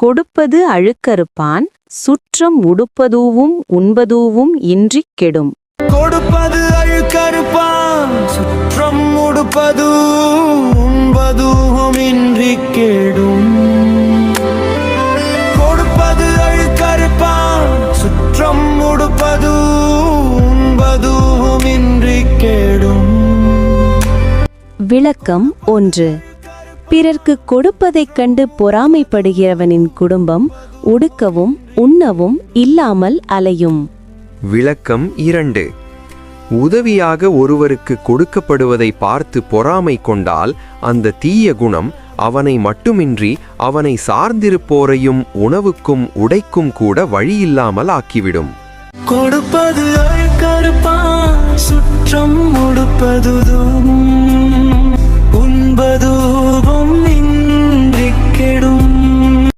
கொடுப்பது அழுக்கறுப்பான் சுற்றம் உடுப்பதூவும் உண்பதூவும் இன்றிக் கெடும். கொடுப்பது அழுக்கறுப்பான் சுற்றம் உடுப்பது உண்பதுவும் இன்றி கேடும். கொடுப்பது அழுக்கறுப்பான் சுற்றம் உடுப்பது உண்பதுவும் இன்றி கேடும். விளக்கம் ஒன்று. பிறர்க்கு கொடுப்பதைக் கண்டு பொறாமைப்படுகிறவனின் குடும்பம் உடுக்கவும் உண்ணவும் இல்லாமல் அலையும். விளக்கம் இரண்டு. உதவியாக ஒருவருக்கு கொடுக்கப்படுவதை பார்த்து பொறாமை கொண்டால் அந்த தீய குணம் அவனை மட்டுமின்றி அவனை சார்ந்திருப்போரையும் உணவுக்கும் உடைக்கும் கூட வழியில்லாமல் ஆக்கிவிடும். கொடுப்பது சுற்றம் உடுப்பதுதும்.